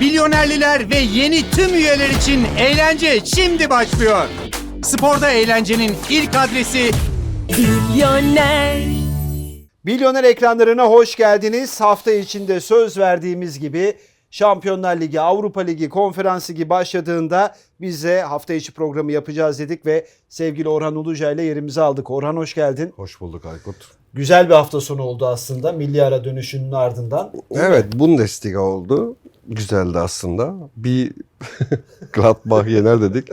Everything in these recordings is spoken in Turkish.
Milyonerliler ve yeni tüm üyeler için eğlence şimdi başlıyor. Sporda eğlencenin ilk adresi Milyoner. Milyoner ekranlarına hoş geldiniz. Hafta içinde söz verdiğimiz gibi Şampiyonlar Ligi, Avrupa Ligi, Konferans Ligi başladığında biz de hafta içi programı yapacağız dedik ve sevgili Orhan Uluca ile yerimizi aldık. Orhan hoş geldin. Hoş bulduk Aykut. Güzel bir hafta sonu oldu aslında milli ara dönüşünün ardından. Evet Bundesliga oldu. Güzeldi aslında. Bir Gladbach yener dedik.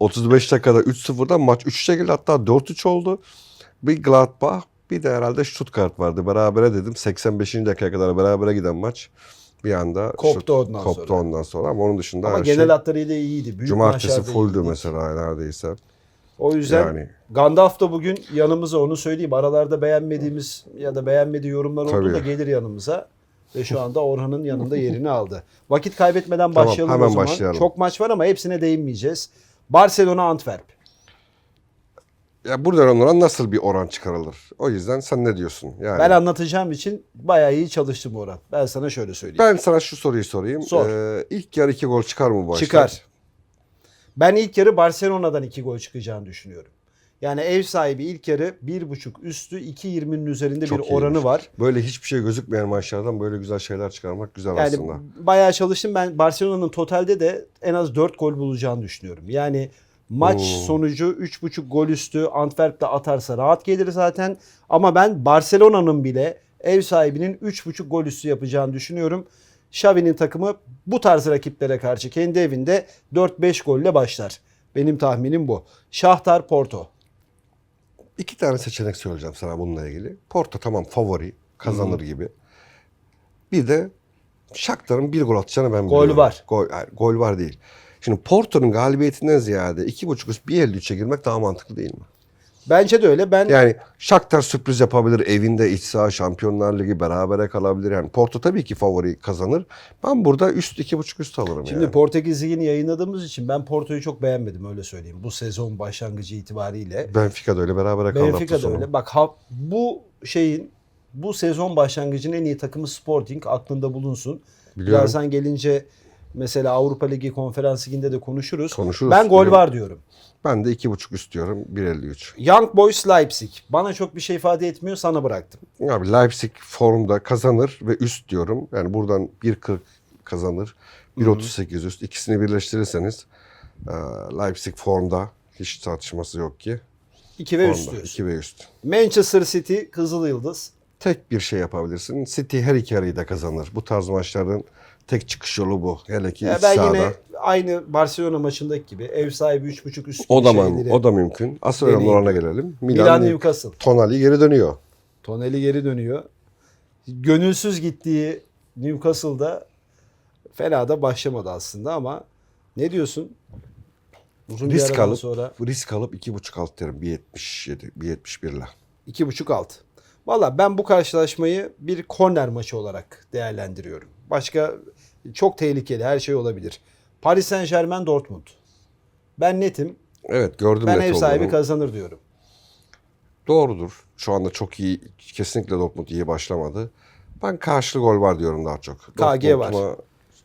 35 dakikada 3-0'dan maç 3'e geldi hatta 4-3 oldu. Bir Gladbach bir de herhalde Stuttgart vardı. Berabere dedim. 85. dakikaya kadar berabere giden maç. Bir anda Koptu Stutt- ondan koptu sonra. ondan sonra ama onun dışında Ama her genel şey hatlarıyla iyiydi. Büyük cumartesi fulldü iyiydi. mesela neredeyse. O yüzden Yani. Gandalf da bugün yanımıza onu söyleyeyim. Aralarda beğenmediğimiz ya da beğenmediği yorumlar oldu Tabii. da gelir yanımıza. Ve şu anda Orhan'ın yanında yerini aldı. Vakit kaybetmeden Tamam, başlayalım hemen o zaman. başlayalım. Çok maç var ama hepsine değinmeyeceğiz. Barcelona Antwerp. Ya buradan onlara nasıl bir oran çıkarılır? O yüzden sen ne diyorsun? Yani Ben anlatacağım için bayağı iyi çalıştım Orhan. Ben sana şöyle söyleyeyim. Ben sana şu soruyu sorayım. Sor. Ee, ilk yarı iki gol çıkar mı bu maçta? Çıkar. Ben ilk yarı Barcelona'dan 2 gol çıkacağını düşünüyorum. Yani ev sahibi ilk yarı 1.5 üstü 2.20'nin üzerinde Çok bir iyiymiş. oranı var. Böyle hiçbir şey gözükmeyen maçlardan böyle güzel şeyler çıkarmak güzel Yani aslında. bayağı çalıştım. Ben Barcelona'nın totalde de en az 4 gol bulacağını düşünüyorum. Yani maç Oo. sonucu 3.5 gol üstü Antwerp de atarsa rahat gelir zaten. Ama ben Barcelona'nın bile ev sahibinin 3.5 gol üstü yapacağını düşünüyorum. Xavi'nin takımı bu tarz rakiplere karşı kendi evinde 4-5 golle başlar. Benim tahminim bu. Şahtar Porto. İki tane seçenek söyleyeceğim sana bununla ilgili. Porto tamam favori kazanır gibi. Bir de Shakhtar'ın bir gol atacağını ben Gol biliyorum. var. Gol, hayır, gol var değil. Şimdi Porto'nun galibiyetinden ziyade iki buçuk üst 1.53'e girmek daha mantıklı değil mi? Bence de öyle. Ben Yani Shakhtar sürpriz yapabilir. Evinde iç saha Şampiyonlar Ligi berabere kalabilir. Yani Porto tabii ki favori kazanır. Ben burada üst iki buçuk üst alırım Şimdi yani. Portekiz Ligi'ni yayınladığımız için ben Porto'yu çok beğenmedim öyle söyleyeyim. Bu sezon başlangıcı itibariyle. Benfica da öyle berabere kaldı hafta Benfica da sonu. öyle. Bak ha, bu şeyin bu sezon başlangıcının en iyi takımı Sporting aklında bulunsun. Biliyorum. Birazdan gelince mesela Avrupa Ligi Konferans Ligi'nde de konuşuruz. Konuşuruz. Ben gol var diyorum. Ben de iki buçuk üst diyorum. 1.53. Young Boys Leipzig. Bana çok bir şey ifade etmiyor sana bıraktım. Abi Leipzig formda kazanır ve üst diyorum. Yani buradan 1.40 kazanır. 1.38 üst. İkisini birleştirirseniz e, Leipzig formda hiç tartışması yok ki. 2 ve üst Formda. diyorsun. 2 ve üst. Manchester City Kızıl Yıldız. Tek bir şey yapabilirsin. City her iki yarıyı da kazanır. Bu tarz maçların tek çıkış yolu bu. Hele ki Ya ben sahada. yine aynı Barcelona maçındaki gibi ev sahibi 3.5 üst O da, mı- o da mümkün. Asıl önemli orana gelelim. Milan Milan, Newcastle. Tonali geri dönüyor. Toneli geri dönüyor. Gönülsüz gittiği Newcastle'da fena da başlamadı aslında ama ne diyorsun? Uzun Risk alıp, sonra risk alıp 2.5 alt derim. 1.77, 1.71 ile. 2.5 alt. Valla ben bu karşılaşmayı bir korner maçı olarak değerlendiriyorum. Başka çok tehlikeli her şey olabilir. Paris Saint Germain Dortmund. Ben netim. Evet gördüm Ben net ev sahibi olduğunu. kazanır diyorum. Doğrudur. Şu anda çok iyi, kesinlikle Dortmund iyi başlamadı. Ben karşılığı gol var diyorum daha çok. KG var.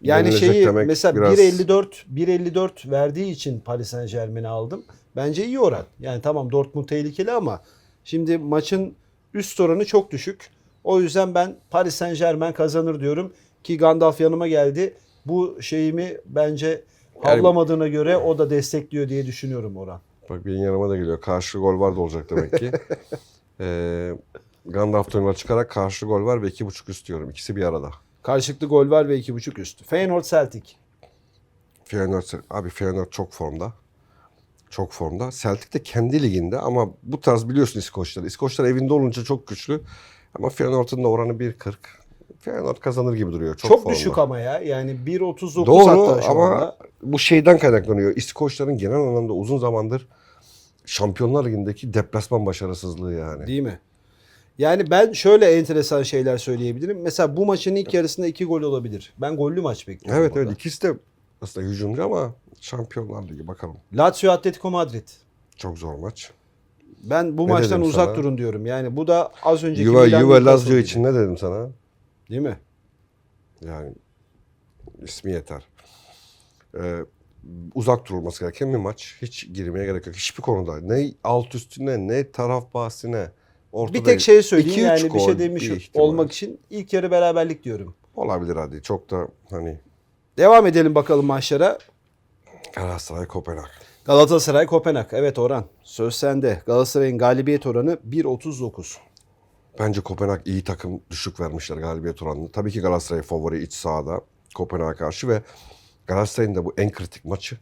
Yani şeyi mesela biraz- 1.54 1.54 verdiği için Paris Saint Germain'i aldım. Bence iyi oran. Yani tamam Dortmund tehlikeli ama şimdi maçın üst oranı çok düşük. O yüzden ben Paris Saint Germain kazanır diyorum ki Gandalf yanıma geldi. Bu şeyimi bence havlamadığına göre o da destekliyor diye düşünüyorum Orhan. Bak benim yanıma da geliyor. Karşılığı gol var da olacak demek ki. ee, Gandalf'tan yola çıkarak karşılığı gol var ve 2.5 üst diyorum. İkisi bir arada. Karşılıklı gol var ve 2.5 üstü. Feyenoord Celtic. Feyenoord, abi Feyenoord çok formda. Çok formda. Celtic de kendi liginde ama bu tarz biliyorsun İskoçları. İskoçlar evinde olunca çok güçlü. Ama Feyenoord'un da oranı 1.40. Feyenoord kazanır gibi duruyor. Çok, Çok, formda. düşük ama ya. Yani 1.39 Doğru hatta şu ama anda. bu şeyden kaynaklanıyor. İskoçların genel anlamda uzun zamandır Şampiyonlar Ligi'ndeki deplasman başarısızlığı yani. Değil mi? Yani ben şöyle enteresan şeyler söyleyebilirim. Mesela bu maçın ilk yarısında iki gol olabilir. Ben gollü maç bekliyorum. Evet orada. evet ikisi de aslında hücumcu ama Şampiyonlar Ligi bakalım. Lazio Atletico Madrid. Çok zor maç. Ben bu Ne maçtan uzak sana? durun diyorum. Yani bu da az önceki Juve, Juve Lazio için ne dedim sana? Değil mi? Yani İsmi yeter. Ee, uzak durulması gereken bir maç. Hiç girmeye gerek yok. Hiçbir konuda. Ne alt üstüne ne taraf bahsine. Ortada Bir tek şey söyleyeyim 2-3 yani bir şey demiş bir olmak için ilk yarı beraberlik diyorum. Olabilir hadi. Çok da hani Devam edelim bakalım maçlara. Galatasaray Kopenhag. Galatasaray Kopenhag. Evet Orhan. Söz sende. Galatasaray'ın galibiyet oranı 1.39. Bence Kopenhag iyi takım düşük vermişler galibiyet oranını. Tabii ki Galatasaray favori iç sahada Kopenhag'a karşı ve Galatasaray'ın da bu en kritik maçı.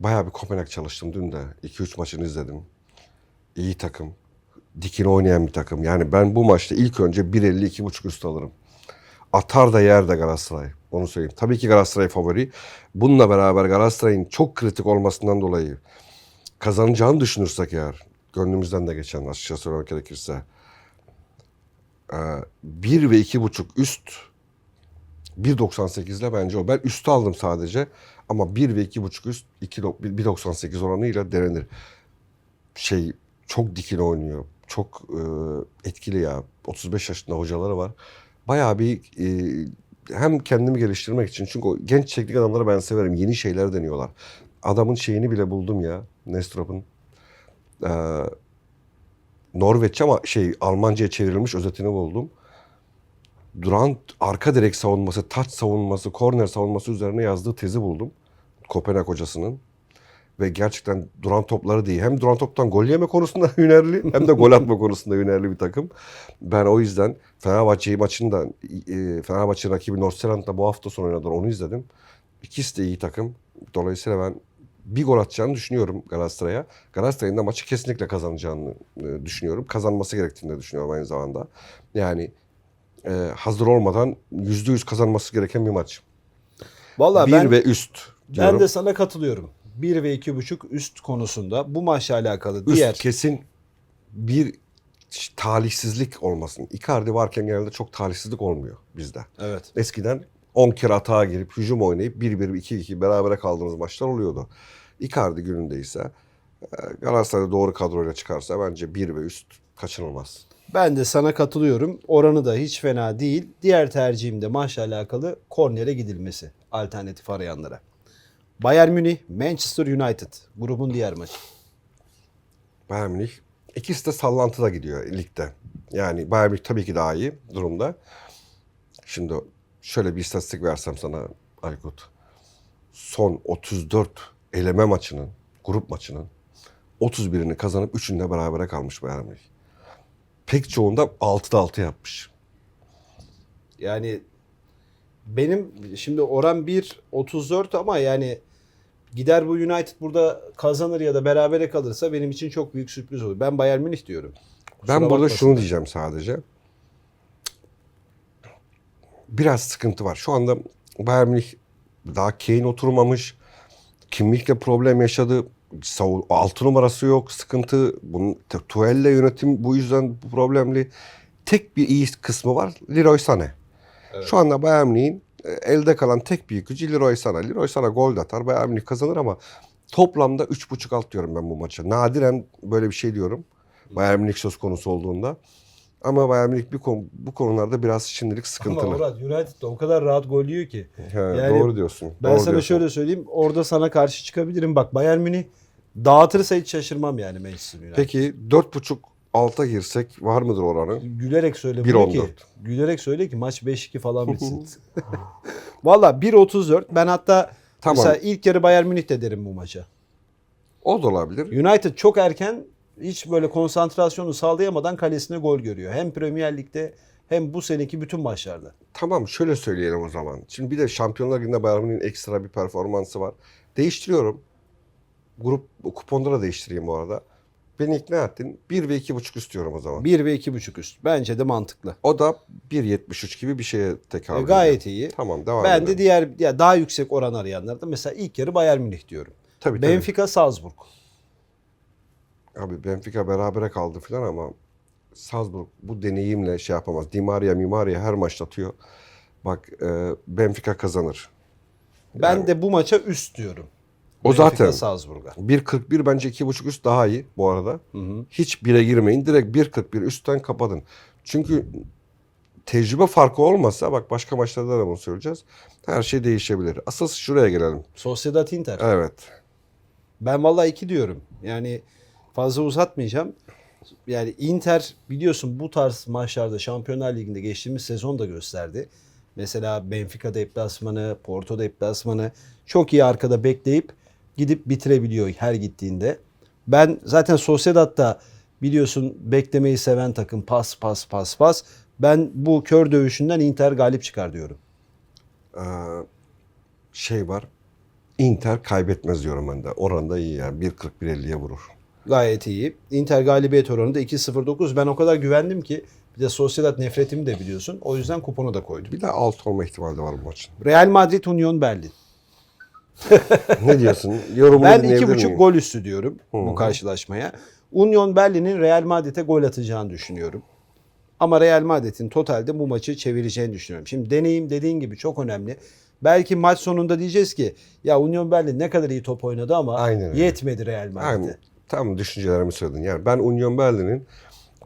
Bayağı bir Kopenhag çalıştım dün de. 2-3 maçını izledim. İyi takım. Dikine oynayan bir takım. Yani ben bu maçta ilk önce 1.50 2.5 üst alırım. Atar da yer de Galatasaray. Onu söyleyeyim. Tabii ki Galatasaray favori. Bununla beraber Galatasaray'ın çok kritik olmasından dolayı kazanacağını düşünürsek eğer gönlümüzden de geçen açıkça söylemek gerekirse 1 ve 2.5 üst 1.98 ile bence o. Ben üstü aldım sadece ama 1 ve 2.5 üst 2 do- 1.98 oranıyla denenir. Şey çok dikine oynuyor. Çok e, etkili ya. 35 yaşında hocaları var. Bayağı bir e, hem kendimi geliştirmek için çünkü o genç teknik adamları ben severim. Yeni şeyler deniyorlar. Adamın şeyini bile buldum ya. Nestrop'un. E, Norveççe ama şey Almanca'ya çevrilmiş özetini buldum. Duran arka direk savunması, taç savunması, korner savunması üzerine yazdığı tezi buldum. Kopenhag hocasının. Ve gerçekten duran topları değil. Hem duran toptan gol yeme konusunda hünerli hem de gol atma konusunda hünerli bir takım. Ben o yüzden Fenerbahçe'yi maçında e, Fenerbahçe rakibi Nordsjælland'da bu hafta sonu oynadılar. Onu izledim. İkisi de iyi takım. Dolayısıyla ben bir gol atacağını düşünüyorum Galatasaray'a. Galatasaray'ın da maçı kesinlikle kazanacağını e, düşünüyorum. Kazanması gerektiğini de düşünüyorum aynı zamanda. Yani e, hazır olmadan yüzde yüz kazanması gereken bir maç. Vallahi bir ben, ve üst diyorum. ben de sana katılıyorum. 1 ve 2.5 üst konusunda bu maçla alakalı üst diğer kesin bir talihsizlik olmasın. Icardi varken genelde çok talihsizlik olmuyor bizde. Evet. Eskiden 10 kere atağa girip hücum oynayıp 1-1 2-2 berabere kaldığımız maçlar oluyordu. Icardi günündeyse e, Galatasaray doğru kadroyla çıkarsa bence 1 ve üst kaçınılmaz. Ben de sana katılıyorum. Oranı da hiç fena değil. Diğer tercihim de maçla alakalı kornere gidilmesi. Alternatif arayanlara. Bayern Münih, Manchester United. Grubun diğer maçı. Bayern Münih ikisi de sallantıda gidiyor ligde. Yani Bayern Münih tabii ki daha iyi durumda. Şimdi şöyle bir istatistik versem sana Aykut. Son 34 eleme maçının, grup maçının 31'ini kazanıp 3'ünde berabere kalmış Bayern Münih. Pek çoğunda 6'da 6 yapmış. Yani benim şimdi oran 1.34 ama yani gider bu United burada kazanır ya da berabere kalırsa benim için çok büyük sürpriz olur. Ben Bayern Münih diyorum. Kusura Ben burada bakmasınlar. şunu diyeceğim sadece. Biraz sıkıntı var. Şu anda Bayern Münih daha Kane oturmamış. Kimlikle problem yaşadı. Altı numarası yok. Sıkıntı. Bunun Tuel'le yönetim bu yüzden problemli. Tek bir iyi kısmı var. Leroy Sané. Şu anda Bayern Münih'in e, elde kalan tek büyük gücü Leroy Sané. Leroy Sané gol de atar. Bayern Münih kazanır ama toplamda 3.5 alt diyorum ben bu maça. Nadiren böyle bir şey diyorum. Bayern Münih söz konusu olduğunda. Ama Bayern Münih bir konu, bu konularda biraz şimdilik Ama sıkıntılı. Murat United de o kadar rahat gol yiyor ki. He, Yani doğru diyorsun. Ben doğru sana diyorsun. şöyle söyleyeyim. Orada sana karşı çıkabilirim. Bak Bayern Münih dağıtırsa hiç şaşırmam yani Manchester United. Peki 4.5 alta girsek var mıdır oranı? Gülerek söyle 1.14. bunu ki. Gülerek söyle ki maç 5-2 falan bitsin. Valla 1.34. Ben hatta Tamam. mesela ilk yarı Bayern Münih de derim bu maça. O da olabilir. United çok erken hiç böyle konsantrasyonu sağlayamadan kalesine gol görüyor. Hem Premier Lig'de hem bu seneki bütün maçlarda. Tamam şöyle söyleyelim o zaman. Şimdi bir de Şampiyonlar Ligi'nde Bayern Münih'in ekstra bir performansı var. Değiştiriyorum. Grup kuponda da değiştireyim bu arada. Beni ikna ettin. 1 ve 2.5 istiyorum o zaman. 1 ve 2.5 üst. Bence de mantıklı. O da 1.73 gibi bir şeye tekabül E, ediyor. gayet iyi. Tamam devam Ben edelim. de diğer ya daha yüksek oran arayanlarda mesela ilk yarı Bayern Münih diyorum. Tabii, tabii. Benfica Salzburg. Abi Benfica berabere kaldı falan ama Salzburg bu deneyimle şey yapamaz. Di Maria, Mi Maria her maç atıyor. Bak e, Benfica kazanır. Ben Yani- de bu maça üst diyorum. O Benfica zaten Salzburg'a. 1.41 bence 2.5 üst daha iyi bu arada. Hiç 1'e girmeyin. Direkt 1.41 üstten kapatın. Çünkü tecrübe farkı olmasa bak başka maçlarda da bunu söyleyeceğiz. Her şey değişebilir. Asıl şuraya gelelim. Sociedad Inter. Evet. Ben vallahi iki diyorum. Yani fazla uzatmayacağım. Yani Inter biliyorsun bu tarz maçlarda Şampiyonlar Ligi'nde geçtiğimiz sezon da gösterdi. Mesela Benfica deplasmanı, Porto deplasmanı çok iyi arkada bekleyip gidip bitirebiliyor her gittiğinde. Ben zaten Sociedad'da biliyorsun beklemeyi seven takım pas pas pas pas. Ben bu kör dövüşünden Inter galip çıkar diyorum. Ee, şey var. Inter kaybetmez diyorum ben de. Oranda iyi yani. 1.40-1.50'ye vurur. Gayet iyi. Inter galibiyet oranı da 2.09. Ben o kadar güvendim ki bir de Sociedad nefretimi de biliyorsun. O yüzden kuponu da koydum. Bir de alt olma ihtimali de var bu maçın. Real Madrid Union Berlin. ne diyorsun? Yorumunu Ben iki buçuk gol üstü diyorum Hı. bu karşılaşmaya. Union Berlin'in Real Madrid'e gol atacağını düşünüyorum. Ama Real Madrid'in totalde bu maçı çevireceğini düşünüyorum. Şimdi deneyim dediğin gibi çok önemli. Belki maç sonunda diyeceğiz ki ya Union Berlin ne kadar iyi top oynadı ama Aynen öyle. yetmedi Real Madrid'e. Yani, tam düşüncelerimi söyledin. Yani ben Union Berlin'in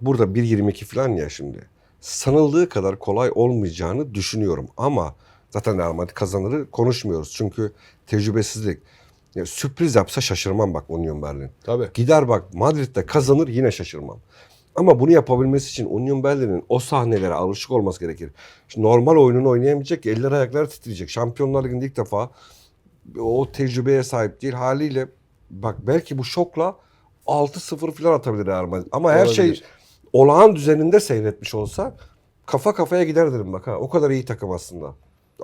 burada 1.22 falan ya şimdi. Sanıldığı kadar kolay olmayacağını düşünüyorum. Ama zaten Real Madrid kazanırı konuşmuyoruz. Çünkü tecrübesizlik. Ya, sürpriz yapsa şaşırmam bak Union Berlin. Tabii. Gider bak Madrid'de kazanır yine şaşırmam. Ama bunu yapabilmesi için Union Berlin'in o sahnelere alışık olması gerekir. Şimdi normal oyununu oynayamayacak eller ayakları titreyecek. Şampiyonlar Ligi'nde ilk defa o tecrübeye sahip değil. Haliyle bak belki bu şokla 6-0 falan atabilir Real Madrid. Ama her şey Olabilir. olağan düzeninde seyretmiş olsa kafa kafaya gider derim bak ha. O kadar iyi takım aslında.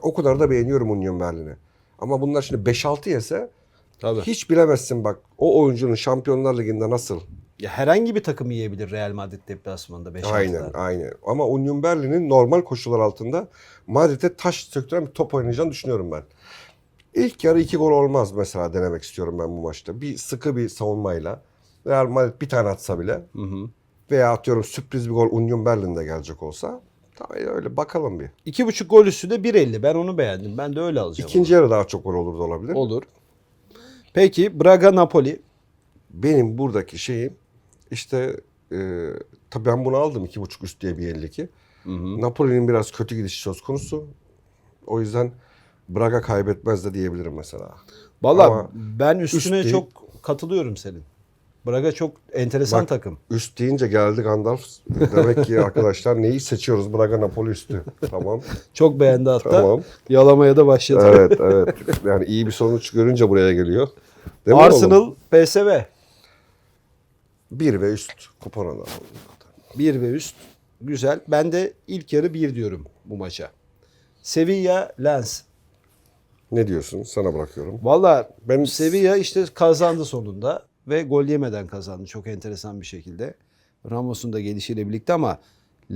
O kadar da beğeniyorum Union Berlin'i. Ama bunlar şimdi 5-6 yese Tabii. hiç bilemezsin bak o oyuncunun Şampiyonlar Ligi'nde nasıl Ya herhangi bir takım yiyebilir Real Madrid deplasmanında 5 Aynen, aynen. Ama Union Berlin'in normal koşullar altında Madrid'e taş söktüren bir top oynayacağını düşünüyorum ben. İlk yarı iki gol olmaz mesela denemek istiyorum ben bu maçta. Bir sıkı bir savunmayla. Real Madrid bir tane atsa bile Hı hı. veya atıyorum sürpriz bir gol Union Berlin'de gelecek olsa tabii öyle bakalım bir. İki buçuk gol üstü de 1.50. Ben onu beğendim. Ben de öyle alacağım. İkinci yarı daha çok gol olur da olabilir. Olur. Peki Braga Napoli. Benim buradaki şeyim işte e, tabii ben bunu aldım iki buçuk üst diye bir 52. Napoli'nin biraz kötü gidişi söz konusu. O yüzden Braga kaybetmez de diyebilirim mesela. Valla ben üstüne üst çok katılıyorum senin. Braga çok enteresan Bak, takım. Üst deyince geldi Gandalf. Demek ki arkadaşlar neyi seçiyoruz? Braga Napoli üstü. Tamam. Çok beğendi hatta. Tamam. Yalamaya da başladı. evet evet. Yani iyi bir sonuç görünce buraya geliyor. Değil mi? Arsenal PSV 1 ve üst kupon alalım. 1 ve üst. Güzel. Ben de ilk yarı 1 diyorum bu maça. Sevilla Lens. Ne diyorsun? Sana bırakıyorum. Valla Ben- Sevilla işte kazandı sonunda ve gol yemeden kazandı çok enteresan bir şekilde. Ramos'un da gelişiyle birlikte ama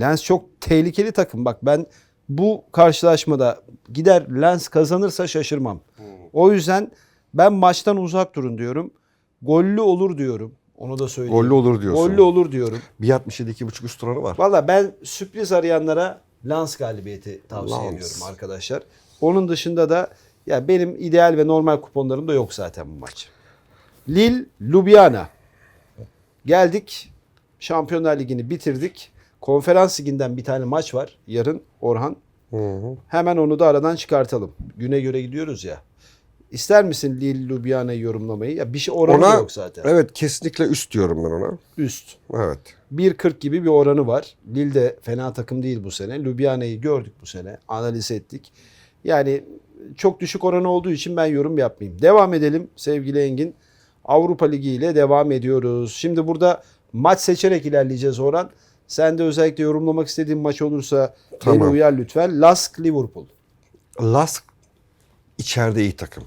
Lens çok tehlikeli takım. Bak ben bu karşılaşmada gider Lens kazanırsa şaşırmam. O yüzden ben maçtan uzak durun diyorum. Gollü olur diyorum. Onu da söyleyeyim. Gollü olur diyorsun. Gollü olur diyorum. 1.67 2.5 üst oranı var. Valla ben sürpriz arayanlara Lens galibiyeti tavsiye Lens. ediyorum arkadaşlar. Onun dışında da ya benim ideal ve normal kuponlarım da yok zaten bu maç. Lille, Ljubljana. Geldik. Şampiyonlar Ligi'ni bitirdik. Konferans Ligi'nden bir tane maç var yarın Orhan. Hı hı. Hemen onu da aradan çıkartalım. Güne göre gidiyoruz ya. İster misin Lille, Ljubljana'yı yorumlamayı? Ya bir şey oranı Ona yok zaten. evet kesinlikle üst diyorum ben ona. Üst. Evet. 1.40 gibi bir oranı var. Lille de fena takım değil bu sene. Ljubljana'yı gördük bu sene. Analiz ettik. Yani çok düşük oranı olduğu için ben yorum yapmayayım. Devam edelim sevgili Engin. Avrupa Ligi ile devam ediyoruz. Şimdi burada maç seçerek ilerleyeceğiz Orhan. Sen de özellikle yorumlamak istediğin maç olursa beni Tamam. uyar lütfen. Lask Liverpool. Lask içeride iyi takım.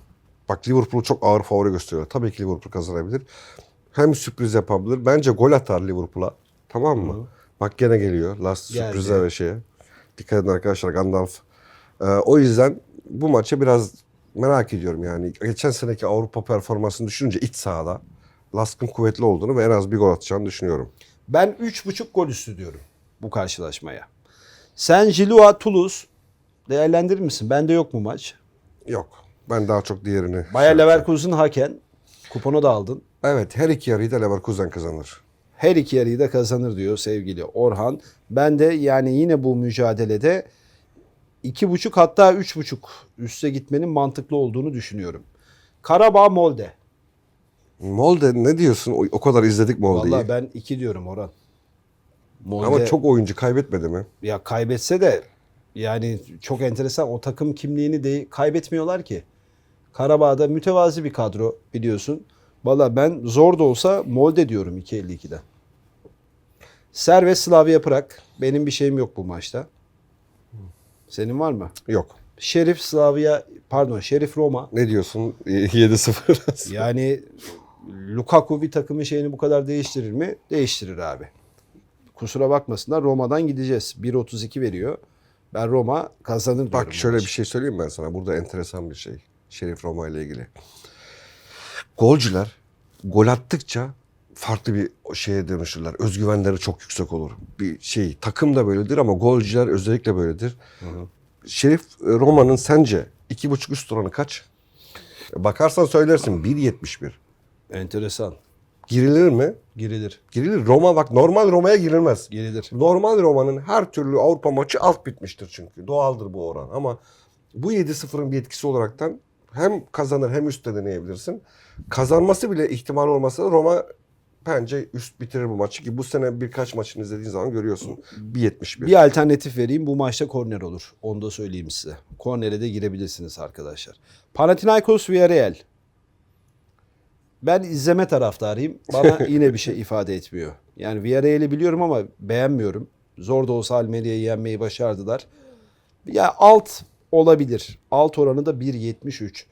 Bak Liverpool çok ağır favori gösteriyor. Tabii ki Liverpool kazanabilir. Hem sürpriz yapabilir. Bence gol atar Liverpool'a. Tamam mı? Bak gene geliyor. Last Geldi. sürprize ve şeye. Dikkat edin arkadaşlar Gandalf. Ee, o yüzden bu maçı biraz merak ediyorum yani. Geçen seneki Avrupa performansını düşününce iç sahada Lask'ın kuvvetli olduğunu ve en az bir gol atacağını düşünüyorum. Ben 3.5 gol üstü diyorum bu karşılaşmaya. Sen Gilua Toulouse değerlendirir misin? Bende yok mu maç? Yok. Ben daha çok diğerini... Bayer şey- Leverkusen haken. Kuponu da aldın. Evet her iki yarıyı da Leverkusen kazanır. Her iki yarıyı da kazanır diyor sevgili Orhan. Ben de yani yine bu mücadelede iki buçuk hatta üç buçuk üste gitmenin mantıklı olduğunu düşünüyorum. Karabağ Molde. Molde ne diyorsun? O, o kadar izledik Molde'yi. Vallahi ben iki diyorum Orhan. Molde, Ama çok oyuncu kaybetmedi mi? ya kaybetse de yani çok enteresan o takım kimliğini de kaybetmiyorlar ki. Karabağ'da mütevazi bir kadro biliyorsun. Valla ben zor da olsa Molde diyorum 2.52'den. Ser ve Slavia Prag. Benim bir şeyim yok bu maçta. Senin var mı? Yok. Şerif Slavia pardon Şerif Roma. Ne diyorsun? 7-0. Yani Lukaku bir takımın şeyini bu kadar değiştirir mi? Değiştirir abi. Kusura bakmasınlar Roma'dan gideceğiz. 1.32 veriyor. Ben Roma kazanır. Bak şöyle bir şey söyleyeyim ben sana. Burada enteresan bir şey. Şerif Roma ile ilgili. Golcüler gol attıkça farklı bir şeye dönüşürler. Özgüvenleri çok yüksek olur. Bir şey takım da böyledir ama golcüler özellikle böyledir. Şerif e, Roma'nın sence iki buçuk üst oranı kaç? Bakarsan söylersin 1.71. Enteresan. Girilir mi? Girilir. Girilir. Roma bak normal Roma'ya girilmez. Girilir. Normal Roma'nın her türlü Avrupa maçı alt bitmiştir çünkü. Doğaldır bu oran ama bu 7-0'ın bir etkisi olaraktan hem kazanır hem üstte deneyebilirsin. Kazanması bile ihtimal olmasa da Roma bence üst bitirir bu maçı ki bu sene birkaç maçını izlediğin zaman görüyorsun. 1.71. Bir alternatif vereyim. Bu maçta korner olur. Onu da söyleyeyim size. Kornere de girebilirsiniz arkadaşlar. Panathinaikos Villarreal. Ben izleme taraftarıyım. Bana yine bir şey ifade etmiyor. Yani Villarreal'i biliyorum ama beğenmiyorum. Zor da olsa Almeria'yı yenmeyi başardılar. Ya alt olabilir. Alt oranı da 1.73.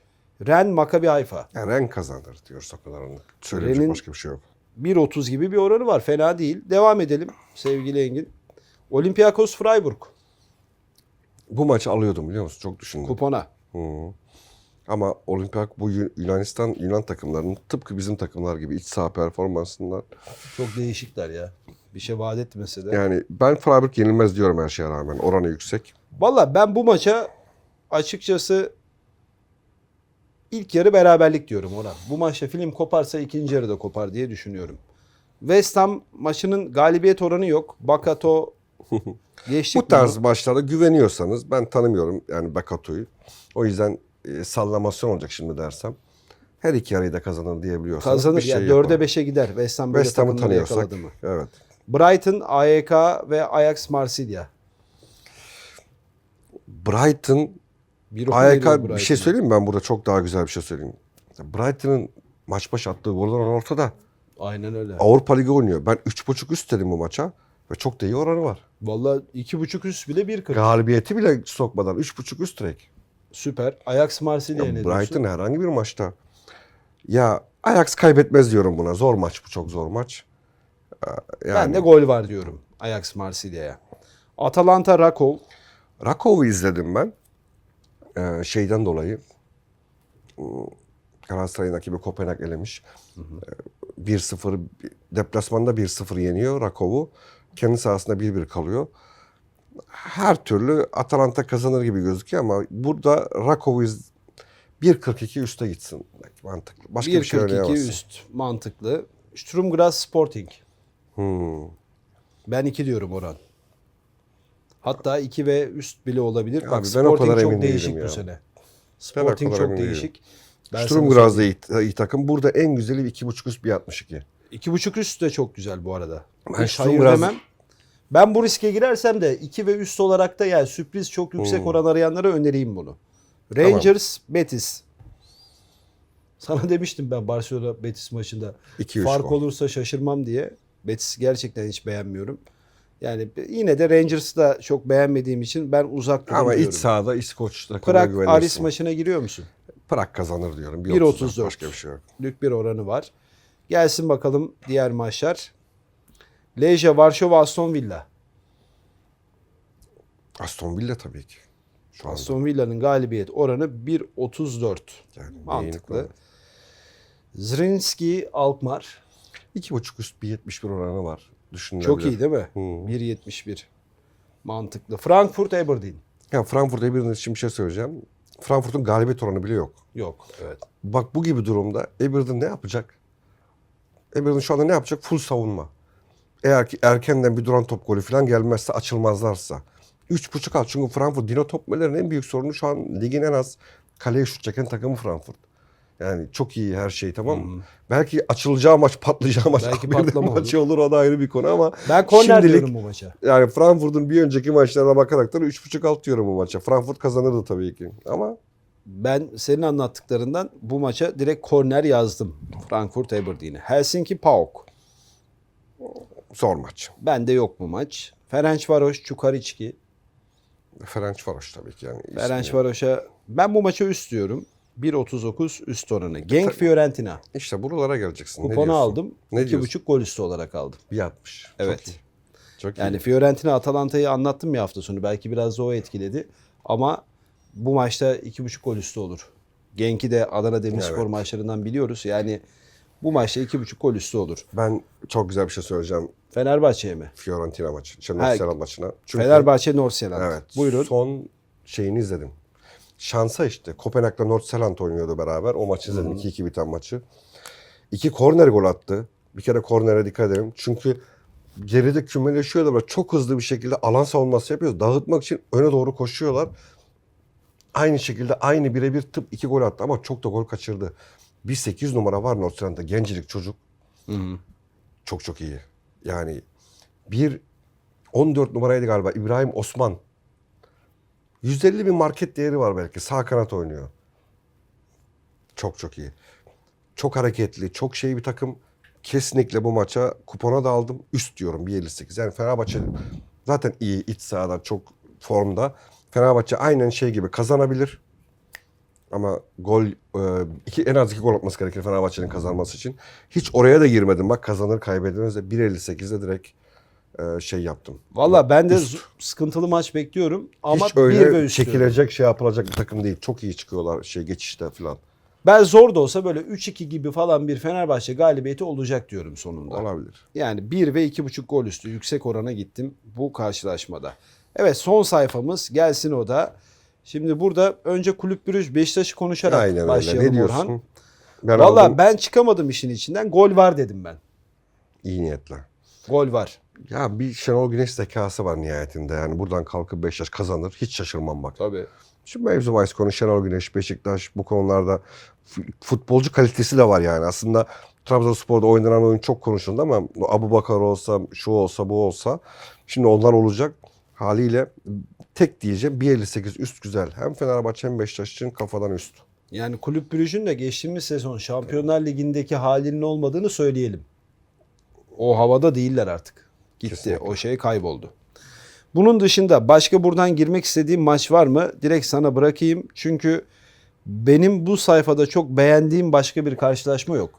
Ren Maccabi Haifa. Yani Ren kazanır diyoruz o kadarını. Söyleyecek Ren'in- başka bir şey yok. 1.30 gibi bir oranı var. Fena değil. Devam edelim sevgili Engin. Olympiakos Freiburg. Bu maçı alıyordum biliyor musun? Çok düşündüm. Kupona. Hı. Ama Olympiak bu Yu- Yunanistan Yunan takımlarının tıpkı bizim takımlar gibi iç saha performansından Çok değişikler ya. Bir şey vaat etmese de. yani ben Freiburg yenilmez diyorum her şeye rağmen. Oranı yüksek. Valla ben bu maça açıkçası ilk yarı beraberlik diyorum ona. Bu maçta film koparsa ikinci yarıda kopar diye düşünüyorum. West Ham maçının galibiyet oranı yok. Bakato geçtik Bu tarz bunu. maçlarda güveniyorsanız ben tanımıyorum yani Bakato'yu. O yüzden e, sallamasyon olacak şimdi dersem. Her iki yarıyı da kazanır diyebiliyorsanız kazanır. bir şey yani. 4'e 5'e gider. West Ham West Ham'ı tanıyorsak. mı? Evet. Brighton, AEK ve Ajax Marsilya. Brighton, Bir AYK bir şey söyleyeyim mi? Ben burada çok daha güzel bir şey söyleyeyim. Brighton'ın maç başı attığı oranı ortada. Aynen öyle. Avrupa Ligi oynuyor. Ben 3.5 üst dedim bu maça. Ve çok da iyi oranı var. Valla iki buçuk üst bile 1.40. Galibiyeti bile sokmadan 3.5 üst direkt. Süper. Ajax Marsilya Ya ne Brighton diyorsun? herhangi bir maçta. Ya Ajax kaybetmez diyorum buna. Zor maç bu çok zor maç. Ee, Yani Ben de gol var diyorum Ajax Marsilya'ya. Atalanta Rakov. Rakov'u izledim ben. Ee, şeyden dolayı. Galatasaray'ın rakibi Kopenhag elemiş. Ee, 1-0 deplasmanda 1-0 yeniyor Rakov'u. Kendi sahasında 1-1 kalıyor. Her türlü Atalanta kazanır gibi gözüküyor ama burada Rakov'u iz- 1.42 üste gitsin. Mantıklı. Başka bir şey 1.42 oynayamazsın. üst mantıklı. Sturm Graz Sporting. Hmm. Ben 2 diyorum Orhan. Hatta 2 ve üst bile olabilir. Abi Bak ben o Sporting kadar çok emin değilim değişik ya. bu sene. Ben o Sporting kadar çok emin değişik. Ben sana iyi, iyi takım. Burada en güzeli 2.5 üst 1.62. İki buçuk üst de çok güzel bu arada. Ben Hiç hayır Graz- demem. Ben bu riske girersem de 2 ve üst olarak da yani sürpriz çok yüksek Hmm. oran arayanlara önereyim bunu. Rangers, Betis. Sana demiştim ben Barcelona Betis maçında. 2-3 Fark gol. olursa şaşırmam diye. Betis gerçekten hiç beğenmiyorum. Yani yine de Rangers'ı da çok beğenmediğim için ben uzak Ama duruyorum. iç sahada İskoç takımına Prag güvenirsin. Aris maçına giriyor musun? Prag kazanır diyorum. 1.34. Başka bir şey yok. Lük bir oranı var. Gelsin bakalım diğer maçlar. Leja, Varşova, Aston Villa. Aston Villa tabii ki. Şu. Aston Villa'nın galibiyet oranı 1.34. Yani Mantıklı. Zrinski, Alkmaar. İki buçuk üst bir 71 oranı var. Düşünülebilir. Çok iyi değil mi? Hı. 1.71. Mantıklı. Frankfurt, Aberdeen. Ya Frankfurt'a bir için bir şey söyleyeceğim. Frankfurt'un galibiyet oranı bile yok. Yok. Evet. Bak bu gibi durumda Aberdeen ne yapacak? Aberdeen şu anda ne yapacak? Full savunma. eğer ki erkenden bir duran top golü falan gelmezse açılmazlarsa. 3.5 al. Çünkü Frankfurt Dino Topmeller'in en büyük sorunu şu an ligin en az kaleye şut çeken takımı Frankfurt. Yani çok iyi her şey tamam mı? Belki açılacağı maç patlayacağı maç Belki patlama maçı olur o da ayrı bir konu ama Ben korner diyorum bu maça. yani Frankfurt'un bir önceki maçlarına bakaraktan 3.5 alt diyorum bu maça. Frankfurt kazanırdı tabii ki ama Ben senin anlattıklarından bu maça direkt korner yazdım. Frankfurt Aberdeen'e. Helsinki PAOK. zor maç. Bende yok bu maç. Ferencvaros Çukariçki. Ferencvaros tabii ki yani. Ferencvaros'a ben bu maça üst diyorum. 1.39 üst oranı. Genk Fiorentina. İşte buralara geleceksin. Ne Kuponu diyorsun? aldım. Ne 2.5 gol üstü olarak aldım. 1.60. Evet. Çok iyi. Çok Yani iyi. Fiorentina Atalanta'yı anlattım ya hafta sonu. Belki biraz da o etkiledi. Ama bu maçta 2.5 gol üstü olur. Genk'i de Adana Demirspor Evet. maçlarından biliyoruz. Yani bu maçta 2.5 gol üstü olur. Ben çok güzel bir şey söyleyeceğim Fenerbahçe'ye mi? Fiorentina maçı. Şey, Nordsjælland maçına. Çünkü, Fenerbahçe Nordsjælland. Evet. Buyurun. Son şeyini izledim. Şansa işte. Kopenhag'la Nordsjælland oynuyordu beraber. O maçı izledim. 2-2 biten maçı. İki korner gol attı. Bir kere kornere dikkat edelim. Çünkü geride kümeleşiyorlar. Böyle çok hızlı bir şekilde alan savunması yapıyoruz. Dağıtmak için öne doğru koşuyorlar. Aynı şekilde aynı birebir tıp iki gol attı ama çok da gol kaçırdı. Bir 8 numara var Nordsjælland'da. Gencilik çocuk. Çok çok iyi. Yani bir 14 numaraydı galiba İbrahim Osman. 150 bin market değeri var belki. Sağ kanat oynuyor. Çok çok iyi. Çok hareketli, çok şey bir takım. Kesinlikle bu maça kupona da aldım. Üst diyorum 1.58. Yani Fenerbahçe zaten iyi iç sahada çok formda. Fenerbahçe aynen şey gibi kazanabilir. Ama gol e, iki, en az iki gol atması gerekir Fenerbahçe'nin kazanması için. Hiç oraya da girmedim. Bak kazanır kaybedemez de 1.58'de direkt şey yaptım. Valla ben de Üst. sıkıntılı maç bekliyorum. Ama Hiç 1 öyle ve üstü. çekilecek şey yapılacak bir takım değil. Çok iyi çıkıyorlar şey geçişte falan. Ben zor da olsa böyle 3-2 gibi falan bir Fenerbahçe galibiyeti olacak diyorum sonunda. Olabilir. Yani 1 ve 2.5 gol üstü yüksek orana gittim bu karşılaşmada. Evet son sayfamız gelsin o da. Şimdi burada önce Kulüp Brüj Beşiktaş'ı konuşarak Aynen öyle. başlayalım Ne diyorsun? Orhan. Ben Valla ben çıkamadım işin içinden. Gol var dedim ben. İyi niyetle. Gol var. Ya bir Şenol Güneş zekası var nihayetinde. Yani buradan kalkıp Beşiktaş kazanır. Hiç şaşırmam bak. Tabii. Şimdi mevzu bahis konu Şenol Güneş, Beşiktaş bu konularda futbolcu kalitesi de var yani. Aslında Trabzonspor'da oynanan oyun çok konuşuldu ama Abu Bakar olsa, şu olsa, bu olsa şimdi onlar olacak. Haliyle tek diyeceğim 1.58 üst güzel. Hem Fenerbahçe hem Beşiktaş için kafadan üst. Yani Kulüp Brüj'ün de geçtiğimiz sezon Şampiyonlar Ligi'ndeki halinin olmadığını söyleyelim. O havada değiller artık. Gitti. Kesinlikle. O şey kayboldu. Bunun dışında başka buradan girmek istediğim maç var mı? Direkt sana bırakayım. Çünkü benim bu sayfada çok beğendiğim başka bir karşılaşma yok.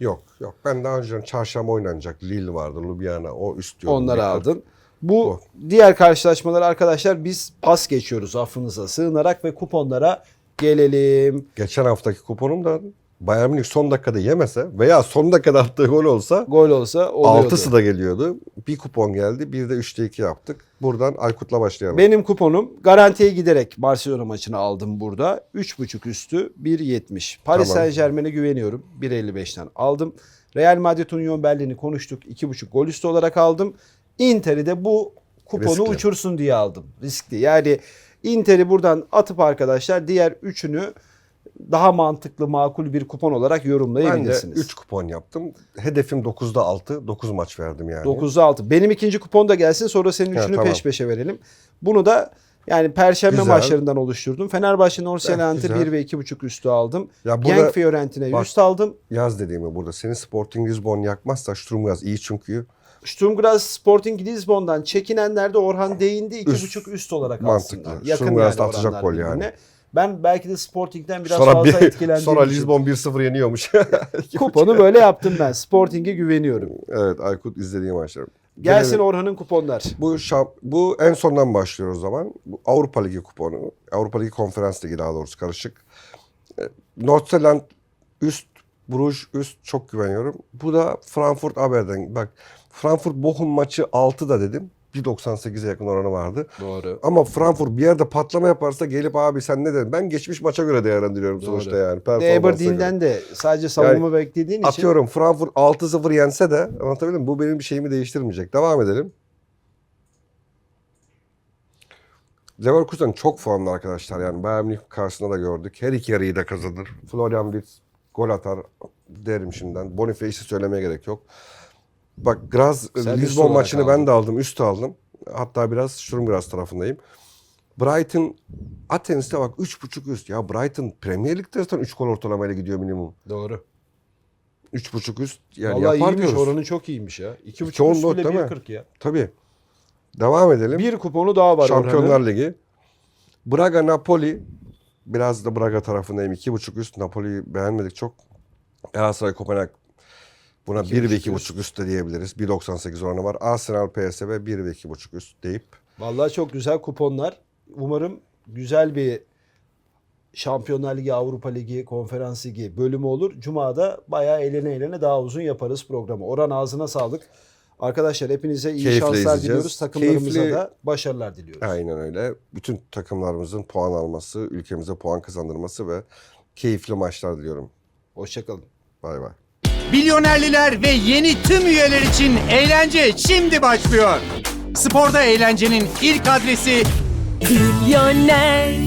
Yok yok. Ben daha önce çarşamba oynanacak. Lille vardı, Ljubljana o üst diyordum. Onları Bir- aldın. Bu Bu. diğer karşılaşmalar arkadaşlar biz pas geçiyoruz affınıza sığınarak ve kuponlara gelelim. Geçen haftaki kuponum da Bayern Münih son dakikada yemese veya son dakikada attığı gol olsa Gol olsa oluyordu. altısı da geliyordu. Bir kupon geldi. Bir de 3'te 2 yaptık. Buradan Aykut'la başlayalım. Benim kuponum garantiye giderek Barcelona maçını aldım burada. 3.5 üstü 1.70. Paris Tamam. Saint Germain'e güveniyorum. 1.55'ten aldım. Real Madrid Union Berlin'i konuştuk. 2.5 gol üstü olarak aldım. Inter'i de bu kuponu Riskli. uçursun diye aldım. Riskli. Yani Inter'i buradan atıp arkadaşlar diğer üçünü daha mantıklı makul bir kupon olarak ben de yorumlayabilirsiniz. 3 kupon yaptım. Hedefim 9'da 6. 9 maç verdim yani. 9'a 6. Benim ikinci kupon da gelsin sonra senin üçünü tamam. peş peşe verelim. Bunu da yani perşembe Güzel. maçlarından oluşturdum. Fenerbahçe Nordsjælland'ı güzel. 1 ve 2.5 üstü aldım. Ya burada- Genk Fiorentina üst aldım. Yaz dediğimi burada. Senin Sporting Lisbon yakmazsa Sturm yaz. iyi çünkü. Sturm Graz Sporting Lisbon'dan çekinenler de Orhan değindi. 2.5 üst olarak Mantıklı. alsınlar. Yakın Sturm Graz da yani atacak gol birbirine. Ben belki de Sporting'den biraz sonra fazla bir, etkilendiğim sonra için Lisbon 1-0 yeniyormuş. kuponu böyle yaptım ben. Sporting'e güveniyorum. evet Aykut izlediğim maçlar. Gelsin Gelelim. Orhan'ın kuponlar. Bu şamp bu en sondan başlıyoruz o zaman. Bu Avrupa Ligi kuponu. Avrupa Ligi Konferans Ligi daha doğrusu karışık. E, Nordsjælland üst, Bruges üst çok güveniyorum. Bu da Frankfurt Aberdeen. Bak Frankfurt Bochum maçı 6 da dedim. 1.98'e yakın oranı vardı. Doğru. Ama Frankfurt bir yerde patlama yaparsa gelip abi sen ne dedin? Ben geçmiş maça göre değerlendiriyorum Doğru. sonuçta yani. De. Aberdeen'den de sadece savunma beklediğin için Atıyorum Frankfurt 6-0 yense de anlatabildim mi? Bu benim bir şeyimi değiştirmeyecek. Devam edelim. Leverkusen çok formlu arkadaşlar. Yani Bayern Münih karşısında da gördük. Her iki yarıyı da kazanır. Florian Wirtz gol atar derim şimdiden. Boniface'i söylemeye gerek yok. Bak Graz Sen üst Lisbon maçını aldın. ben de aldım. Üst aldım. Hatta biraz Sturmgras tarafındayım. Brighton Athens'te bak 3.5 üst. Ya Brighton Premier Lig'de zaten 3 gol ortalamayla gidiyor minimum. doğru. 3.5 üst yani Vallahi yapar iyiymiş diyoruz. oranı çok iyiymiş ya. 2.5 üst 2.14 bile değil mi? 1.40 ya. Tabii. Devam edelim. Bir kuponu daha var Şampiyonlar oranın. Ligi. Braga Napoli. Biraz da Braga tarafındayım. 2.5 üst. Napoli'yi beğenmedik çok. Galatasaray Kopenhag. Buna 1 ve 2.5 2.5 üst de diyebiliriz. 1.98 oranı var. Arsenal PSV 1 ve 2.5 üst deyip. Vallahi çok güzel kuponlar. Umarım güzel bir Şampiyonlar Ligi, Avrupa Ligi, Konferans Ligi bölümü olur. Cuma'da bayağı eğlene eğlene daha uzun yaparız programı. Oran ağzına sağlık. Arkadaşlar hepinize iyi Keyifle şanslar izleyeceğiz. diliyoruz. Takımlarımıza Keyifli- da başarılar diliyoruz. Aynen öyle. Bütün takımlarımızın puan alması, ülkemize puan kazandırması ve keyifli maçlar diliyorum. Hoşçakalın. Bay bay. Milyonerliler ve yeni tüm üyeler için eğlence şimdi başlıyor. Sporda eğlencenin ilk adresi Milyoner